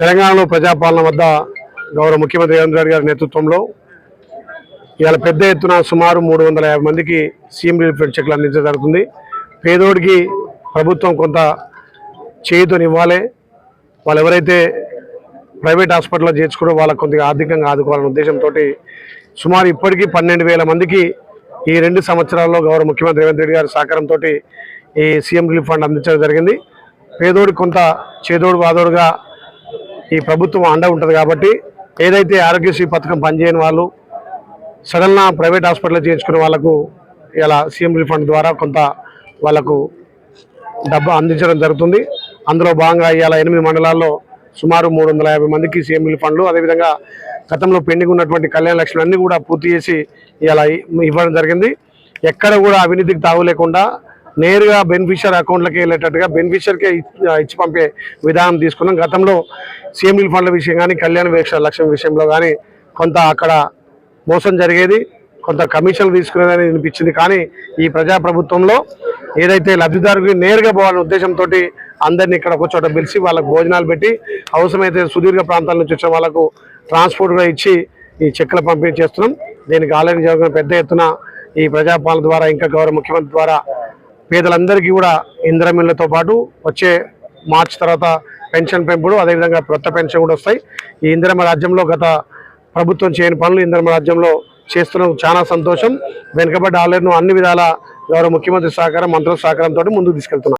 తెలంగాణలో ప్రజాపాలన వద్ద గౌరవ ముఖ్యమంత్రి రేవంత్ రెడ్డి గారి నేతృత్వంలో ఇవాళ పెద్ద ఎత్తున సుమారు మూడు వందల యాభై మందికి సీఎం రిలీఫ్ ఫండ్ చెక్లు అందించడం జరుగుతుంది పేదోడికి ప్రభుత్వం కొంత చేయుతోనివ్వాలి. వాళ్ళు ఎవరైతే ప్రైవేట్ హాస్పిటల్లో చేర్చుకుని వాళ్ళకు కొద్దిగా ఆర్థికంగా ఆదుకోవాలనే ఉద్దేశంతో సుమారు ఇప్పటికీ పన్నెండు వేల మందికి ఈ రెండు సంవత్సరాల్లో గౌరవ ముఖ్యమంత్రి రేవంత్ రెడ్డి గారి సహకారంతో ఈ సీఎం రిలీఫ్ ఫండ్ అందించడం జరిగింది. పేదోడికి కొంత చేదోడు వాదోడుగా ఈ ప్రభుత్వం అండ ఉంటుంది కాబట్టి ఏదైతే ఆరోగ్యశ్రీ పథకం పనిచేయని వాళ్ళు సడన్గా ప్రైవేట్ హాస్పిటల్లో చేయించుకునే వాళ్ళకు ఇలా సీఎం రిఫండ్ ఫండ్ ద్వారా కొంత వాళ్ళకు డబ్బు అందించడం జరుగుతుంది. అందులో భాగంగా ఇవాళ ఎనిమిది మండలాల్లో సుమారు మూడు వందల యాభై మందికి సీఎం రిలీఫ్ ఫండ్లు అదేవిధంగా గతంలో పెండింగ్ ఉన్నటువంటి కళ్యాణ లక్ష్మి కూడా పూర్తి చేసి ఇలా ఇవ్వడం జరిగింది. ఎక్కడ కూడా అవినీతికి తావు లేకుండా నేరుగా బెనిఫిషియర్ అకౌంట్లకి వెళ్ళేటట్టుగా బెనిఫిషియర్కే ఇచ్చి పంపే విధానం తీసుకున్నాం. గతంలో సీఎం ఫండ్ల విషయం కానీ కళ్యాణ వేక్ష లక్ష్యం విషయంలో కానీ కొంత అక్కడ మోసం జరిగేది కొంత కమిషన్లు తీసుకునేదని వినిపించింది కానీ ఈ ప్రజాప్రభుత్వంలో ఏదైతే లబ్ధిదారుకి నేరుగా పోవాలనే ఉద్దేశంతో అందరినీ ఇక్కడ ఒక చోట పిలిచి వాళ్ళకు భోజనాలు పెట్టి అవసరమైతే సుదీర్ఘ ప్రాంతాల నుంచి వచ్చిన వాళ్ళకు ట్రాన్స్పోర్ట్ కూడా ఇచ్చి ఈ చెక్కుల పంపిణీ చేస్తున్నాం. దీనికి ఆలయం జరుగుతున్న పెద్ద ఎత్తున ఈ ప్రజాపాలన ద్వారా ఇంకా గౌరవ ముఖ్యమంత్రి ద్వారా పేదలందరికీ కూడా ఇంద్రమిల్లతో పాటు వచ్చే మార్చ్ తర్వాత పెన్షన్ పెంపుడు అదేవిధంగా కొత్త పెన్షన్ కూడా వస్తాయి. ఈ ఇంద్రమ రాజ్యంలో గత ప్రభుత్వం చేయని పనులు ఇంద్రమ రాజ్యంలో చేస్తున్నాం చాలా సంతోషం. వెనుకబడ్డ ఆలయను అన్ని విధాల గౌరవ ముఖ్యమంత్రి సహకారం మంత్రుల సహకారంతో ముందుకు తీసుకెళ్తున్నాం.